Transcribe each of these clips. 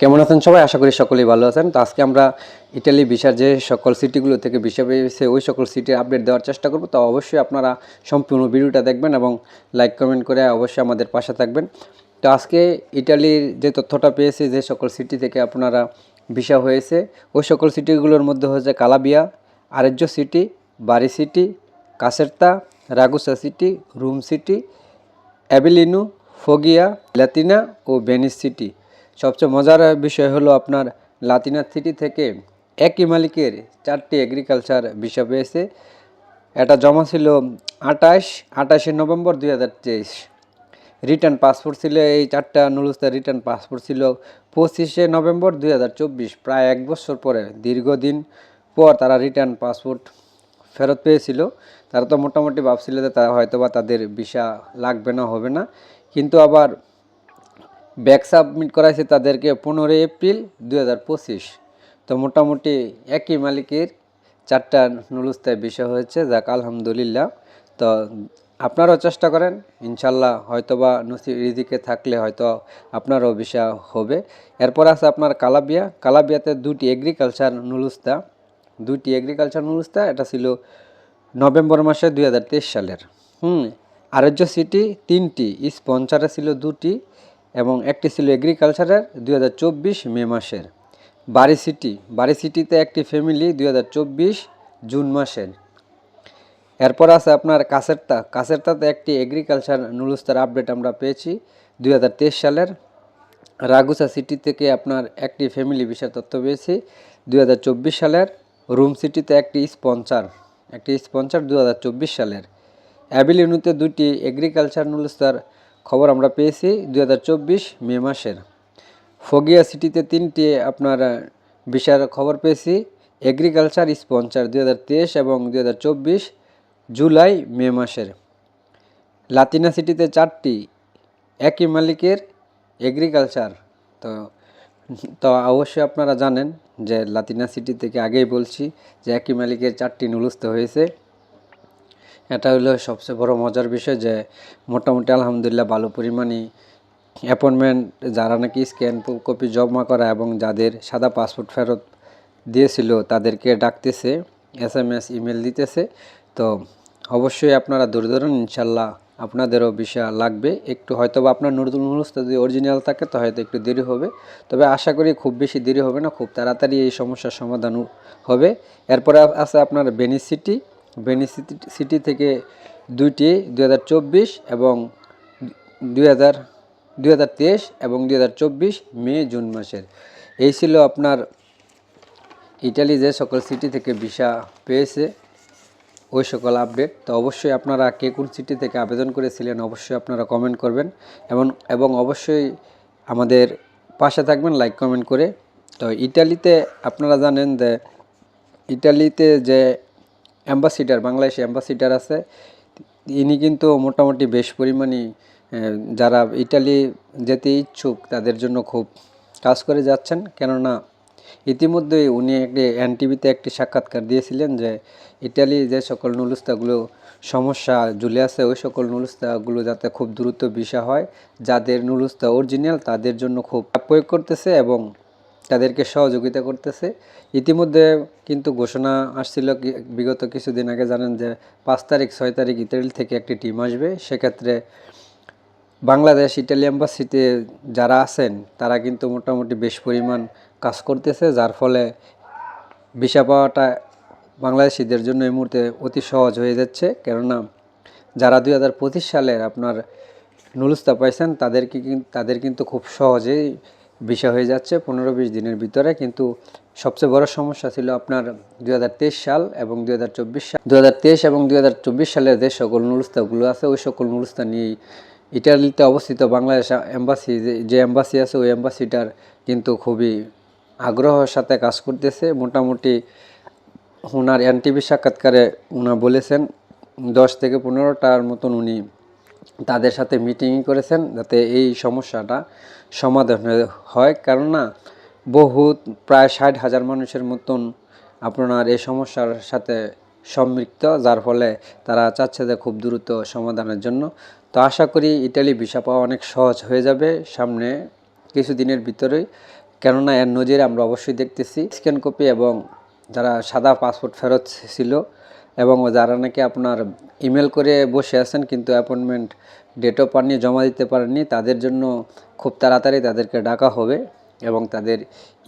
কেমন আছেন সবাই? আশা করি সকলেই ভালো আছেন। তো আজকে আমরা ইটালি ভিসার যে সকল সিটিগুলো থেকে ভিসা পেয়েছে, ওই সকল সিটির আপডেট দেওয়ার চেষ্টা করব। তো অবশ্যই আপনারা সম্পূর্ণ ভিডিওটা দেখবেন এবং লাইক কমেন্ট করে অবশ্যই আমাদের পাশে থাকবেন। তো আজকে ইটালির যে তথ্যটা পেয়েছি, যে সকল সিটি থেকে আপনারা ভিসা হয়েছে, ওই সকল সিটিগুলোর মধ্যে হচ্ছে Calabria Arezzo city Bari city Caserta, Ragusa city Rome city Avellino, Foggia, Latina ও বেনিস সিটি সবচেয়ে মজার বিষয় হলো আপনার লাতিনা সিটি থেকে একই মালিকের চারটি এগ্রিকালচার বিষয় পেয়েছে। এটা জমা ছিল আঠাশ, আঠাশে নভেম্বর দুই হাজার তেইশ। রিটার্ন পাসপোর্ট ছিল, এই চারটা নুলুস্তার রিটার্ন পাসপোর্ট ছিল পঁচিশে নভেম্বর দুই হাজার চব্বিশ, প্রায় এক বছর পরে, দীর্ঘদিন পর তারা রিটার্ন পাসপোর্ট ফেরত পেয়েছিল। তারা তো মোটামুটি ভাবছিল যে তারা হয়তো বা তাদের ভিসা লাগবে না, হবে না। কিন্তু আবার ব্যাক সাবমিট করাইছে তাদেরকে পনেরোই এপ্রিল দুই হাজার পঁচিশ। তো মোটামুটি একই মালিকের চারটা নুলুস্তায় বিষয় হয়েছে, যাক, আলহামদুলিল্লাহ। তো আপনারাও চেষ্টা করেন, ইনশাল্লাহ হয়তোবা নসি রিজিকে থাকলে হয়তো আপনারও বিষয় হবে। এরপর আছে আপনার কালাবিয়া। কালাবিয়াতে দুটি এগ্রিকালচার নুলুস্তা। দুটি এগ্রিকালচার নুলুস্তা, এটা ছিল নভেম্বর মাসে দুই হাজার তেইশ সালের। হুম আরোগ্য সিটি তিনটি স্পন্সারে ছিল দুটি এবং একটি ছিল এগ্রিকালচারের দুই হাজার চব্বিশ মে মাসের। বারি সিটি, বারি সিটিতে একটি ফ্যামিলি দুই হাজার চব্বিশ জুন মাসের। এরপর আছে আপনার কাসেরতা। কাসেরতাতে একটি এগ্রিকালচার নুলুস্তার আপডেট আমরা পেয়েছি দুই হাজার তেইশ সালের। রাগুসা সিটি থেকে আপনার একটি ফ্যামিলি বিষয় তথ্য পেয়েছি দুই হাজার চব্বিশ সালের। রুম সিটিতে একটি স্পন্সার একটি স্পন্সার দু হাজার চব্বিশ সালের। অ্যাবিলিনুতে দুটি এগ্রিকালচার নুলুস্তার খবর আমরা পেয়েছি দু হাজার চব্বিশ মে মাসের। ফগিয়া সিটিতে তিনটি আপনার বিষয়ের খবর পেয়েছি। এগ্রিকালচার স্পন্সার দু হাজার তেইশ এবং দু হাজার চব্বিশ জুলাই মে মাসের। লাতিনা সিটিতে চারটি, একই মালিকের এগ্রিকালচার। তো তো অবশ্যই আপনারা জানেন যে লাতিনা সিটি থেকে আগেই বলছি যে একই মালিকের চারটি নুলুস্ত হয়েছে। এটা হলো সবচেয়ে বড় মজার বিষয় যে মোটামুটি আলহামদুলিল্লাহ ভালো পরিমাণে অ্যাপয়েন্টমেন্ট যারা নাকি স্ক্যান কপি জমা করা এবং যাদের সাদা পাসপোর্ট ফেরত দিয়েছিল তাদেরকে ডাকতেছে এস এম এস ইমেল দিতেছে। তো অবশ্যই আপনারা দূরে ধরুন ইনশাল্লাহ আপনাদেরও বিষয় লাগবে। একটু হয়তো বা আপনার নতুন নুরুস্তা যদি অরিজিনাল থাকে, তো হয়তো একটু দেরি হবে। তবে আশা করি খুব বেশি দেরি হবে না, খুব তাড়াতাড়ি এই সমস্যার সমাধান হবে। এরপরে আছে আপনার বেনিস সিটি থেকে দুইটি, দুই হাজার চব্বিশ এবং দুই দুই এবং দুই হাজার চব্বিশ মে, জুন মাসের। এই ছিল আপনার ইটালি যে সকল সিটি থেকে ভিসা পেয়েছে, ওই সকল আপডেট। তো অবশ্যই আপনারা কে কোন সিটি থেকে আবেদন করেছিলেন অবশ্যই আপনারা কমেন্ট করবেন। এবং এবং অবশ্যই আমাদের পাশে থাকবেন, লাইক, কমেন্ট করে। তো ইটালিতে আপনারা জানেন যে, ইটালিতে যে অ্যাম্বাসিডার, বাংলাদেশে অ্যাম্বাসিডার আছে। ইনি কিন্তু মোটামুটি বেশ পরিমাণে যারা ইটালি যেতে ইচ্ছুক তাদের জন্য খুব কাজ করে যাচ্ছেন। কেননা ইতিমধ্যেই উনি একটি, এনটিভিতে একটি সাক্ষাৎকার দিয়েছিলেন যে ইটালি যে সকল নুলুস্তাগুলো, সমস্যা ঝুলে আছে, ওই সকল নুলুস্তাগুলো যাতে খুব দ্রুত বিষা হয়, যাদের নুলুস্তা অরিজিনাল তাদের জন্য খুব প্রয়োগ করতেছে এবং তাদেরকে সহযোগিতা করতেছে। ইতিমধ্যে কিন্তু ঘোষণা আসছিল বিগত কিছুদিন আগে জানেন যে পাঁচ তারিখ, ছয় তারিখ ইতালি থেকে একটি টিম আসবে। সেক্ষেত্রে বাংলাদেশ ইটালি এম্বাসিতে যারা আছেন, তারা কিন্তু মোটামুটি বেশ পরিমাণ কাজ করতেছে, যার ফলে ভিসা পাওয়াটা বাংলাদেশিদের জন্য এই মুহূর্তে অতি সহজ হয়ে যাচ্ছে। কেননা যারা দুই হাজার পঁচিশ সালের আপনার নুলুস্তা পাইছেন, তাদেরকে তাদের কিন্তু খুব সহজেই ভিসা হয়ে যাচ্ছে পনেরো বিশ দিনের ভিতরে, কিন্তু সবচেয়ে বড় সমস্যা ছিল আপনার দুই হাজার তেইশ সাল এবং দুই হাজার চব্বিশ সাল। দু হাজার তেইশ এবং দুই হাজার চব্বিশ সালের যে সকল নুলুস্তাগুলো আছে, ওই সকল নুলুস্তা নিয়েই ইটালিতে অবস্থিত বাংলাদেশ এম্বাসি, যে- এম্বাসি আছে, ওই এম্বাসিটার কিন্তু খুবই আগ্রহের সাথে কাজ করতেছে। মোটামুটি ওনার এনটিভি সাক্ষাৎকারে উনি বলেছেন, দশ থেকে পনেরোটার মতন উনি তাদের সাথে মিটিং করেছেন যাতে এই সমস্যাটা সমাধান হয়ে- হয়। কেননা বহুত, প্রায় ষাট হাজার মানুষের মতন আপনার এই সমস্যার সাথে সম্পৃক্ত, যার ফলে তারা চাচ্ছে যে খুব দ্রুত সমাধানের জন্য। তো আশা করি ইটালি ভিসা পাওয়া অনেক সহজ হয়ে যাবে সামনে কিছুদিনের ভিতরেই। কেননা এর নজির আমরা অবশ্যই দেখতেছি। স্ক্যান কপি এবং যারা সাদা পাসপোর্ট ফেরত ছিল এবং যারা নাকি আপনার ইমেল করে বসে আছেন কিন্তু অ্যাপয়েন্টমেন্ট ডেটও পাননি জমা দিতে পারেননি, তাদের জন্য খুব তাড়াতাড়ি তাদেরকে ডাকা হবে এবং তাদের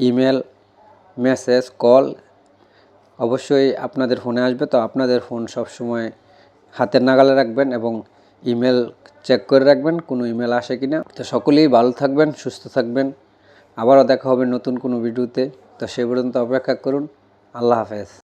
ইমেল মেসেজ কল অবশ্যই আপনাদের ফোনে আসবে। তো আপনাদের ফোন সবসময় হাতের নাগালে রাখবেন এবং ইমেল চেক করে রাখবেন, কোনো ইমেল আসে কি না তো সকলেই ভালো থাকবেন, সুস্থ থাকবেন। আবারও দেখা হবে নতুন কোনো ভিডিওতে তো সে পর্যন্ত অপেক্ষা করুন। আল্লাহ হাফেজ।